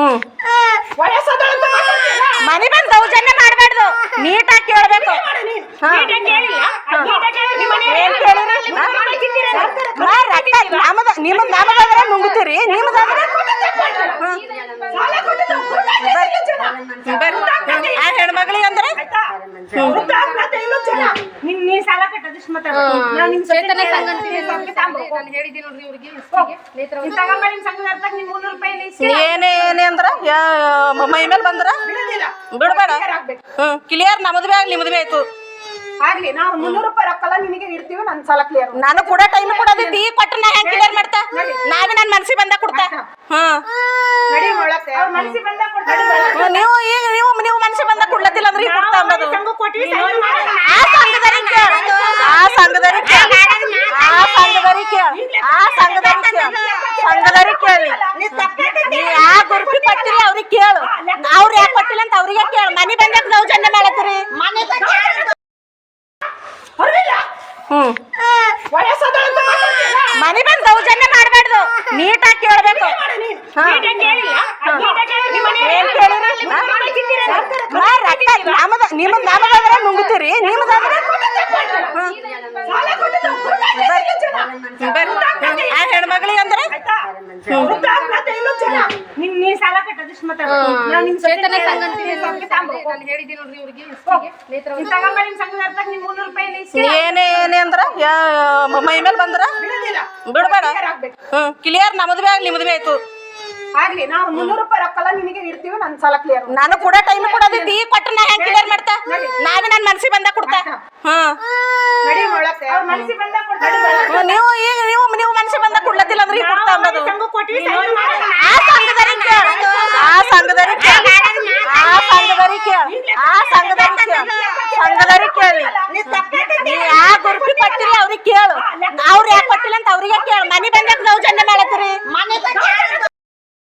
ಹ್ಮ್. ಮನೆ ಬಂದ್ ದೌರ್ಜನ್ಯ ಮಾಡ್ಬಾರ್ದು. ನೀಟಾಗಿ ಕೇಳ್ಬೇಕು ಹಾ. ನೀಟಾಗಿ ಕೇಳಿಲ್ಲ? ಅದ್ ನೀಟಾಗಿ ಕೇಳಿ ನಿಮ್ಮ ಮನೆಯವ್ರು ಏನ್ ಏನು ಕೇಳಿರಿ ನಿಮ್ಮ ಮನೆ ತಿಂತೀರಲ್ಲ? ನಾ ರೊಕ್ಕ ನಮ್ಮದ ನಿಮ್ಮದ್ ನಮಗಾದ್ರೆ ನುಂಗ್ತೀರಿ ನಿಮ್ಮದಾದ್ರೆ ಸಾಲ ಕೊಟ್ಟಿದ್ದು ವೃದ್ಧಾಪ್ಯ ಜನ. ಆ ಹೆಣ್ಮಗಳಿಗೆ ಅಂದ್ರೆ ಆಯ್ತಾ? ವೃದ್ಧಾಪ್ಯತೆ ಇಲ್ಲೂ ಜನ. ನೀನ್ ನೀನ್ ಸಾಲ ಕಟ್ಟೋದಿಷ್ಟು ಮಾತಾಡು. ನಾನ್ ನಿನ್ ಜೊತೆ ಚೇತನ ಸಂಘ ಅಂತೀನಿ ನೀನ್ ಹೇಳಿದ್ದೀನಿ ನೋಡ್ರಿ ಇವ್ರಿಗೆ ಏನೇ ಏನೇ ಅಂದ್ರ ಮೈ ಮೇಲೆ ಬಂದ್ರ? ಬಿಡಬೇಡ. ಕ್ಲಿಯರ್ ಆಗ್ಬೇಕು. ಹ್ಮ್ ಕ್ಲಿಯರ್ ನಮ್ಮದ್ ಬಿ ಆಗ್ಲಿ ಬಿ ಆಯ್ತು. ಆಗ್ಲಿ ನಾವು ಮುನ್ನೂರು ರೂಪಾಯಿ ರೊಕ್ಕಲ್ಲ ನಿನಗೆ ಇಡ್ತೀವಿ ನನ್ನ ಸಾಲ ಕ್ಲಿಯರ್ ನಾನು ಕೂಡ ಟೈಮ್ ಕೊಡೋದಿತ್ತು ಈ ಕೊಟ್ಟ ನಾ ಹೆಂಗ್ ಕ್ಲಿಯರ್ ಮಾಡ್ತಾ? ನಾವೇ ನನ್ನ ಮನ್ಸಿಗೆ ಬಂದ ಕೊಡ್ತಾ. ನೀವು ಈಗ ನೀವು ನೀವು ಮನ್ಸಿಗೆ ಬಂದ ಕೊಡ್ಲತ್ತಿಲ್ಲ ಅಂದ್ರೆ ಈಗ ಕೊಡ್ತಾ ಅಂಬದು ಸಂಘ ಕೊಟ್ವಿ ಸೈನ್ ಮಾಡು. ಆ ಸಂಘದರಿ ಕೇಳ ಆ ಸಂಘದರಿ ಕೇಳ ಆ ಸಂಘದರಿ ಕೇಳ ಆ ಸಂಘದರಿ ಕೇಳ ಸಂಘದರಿ ಕೇಳಿ ನೀ ಅವ್ರಿಗೆ ಕೇಳು. ಅವ್ರು ಯಾಕೆ ಕೊಟ್ಟಿಲ್ಲ. ಅಂತ ಅವ್ರಿಗೆ ಕೇಳು. ಮನೆ ಬಂದಾಗ ದೌರ್ಜನ್ಯ ಮಾಡತ್ತೀರಿ. ಹ್ಮ್? ಮನೆ ಬಂದ್ ದೌರ್ಜನ್ಯ ಮಾಡ್ಬಾರ್ದು. ನೀಟಾಗಿ ಕೇಳ್ಬೇಕು. ಮಾಡು ನೀನು. ಹಾ. ನೀಟಾಗಿ ಚೇತನ ಏನೇ ಏನೇ ಅಂದ್ರ ಯಾ- ಮೈ ಮೇಲೆ ಬಂದ್ರ. ಬಿಡ್ಬೇಡ. ಕ್ಲಿಯರ್ ಆಗ್ಬೇಕು. ಹ್ಮ್. ಕ್ಲಿಯರ್ ನಮ್ಮದ್ ಬಿ ಆಗ್ಲಿ ನಿಮ್ಮದ್ ಬಿ ಆಯ್ತು. ಆಗ್ಲಿ ನಾವು ಮುನ್ನೂರು ರೂಪಾಯಿ ರೊಕ್ಕಲ್ಲ ನಿನಗೆ ಇಡ್ತೀವಿ ನನ್ ಸಾಲ ಕ್ಲಿಯರ್ ನಾನು ಕೂಡ ಟೈಮ್ ಕೊಡೋದಿತ್ತು ಕೊಟ್ಟ ನಾ ಹೆಂಗ್ ಕ್ಲಿಯರ್ ಮಾಡ್ತಾ? ನಾವೇ ನನ್ನ ಮನ್ಸಿಗೆ ಬಂದ ಕೊಡ್ತಾ? ಹಾ ನಡಿ ಅವ್ರ ಮನಸ್ಸಿಗೆ ಕೊಡ್ತಾರೆ ಹ್ಮ್, ನೀವು ಈಗ ನೀವು ನೀವು ಮನ್ಸಿಗೆ ಬಂದ ಕೊಡ್ಲತ್ತಿಲ್ಲ ಅಂದ್ರೆ ಈಗ ಕೊಡ್ತಾ ಅಂಬದು ಸಂಘ ಕೊಟ್ವಿ ಆ ಸಂಘದರಿ ಕೇಳ ಆ ಸಂಘದರಿ ಕೇಳ ಆ ಸಂಘದರಿ ಕೇಳ ಆ ಸಂಘದರಿ ಕೇಳ ಸಂಘದರಿ ಕೇಳಿ ನೀ ಕೊಟ್ಟಿಲ್ಲ ಅವ್ರಿಗೆ ಕೇಳು. ಅವ್ರು ಯಾಕೆ ಕೊಟ್ಟಿಲ್ಲ ಅಂತ ಅವ್ರಿಗೆ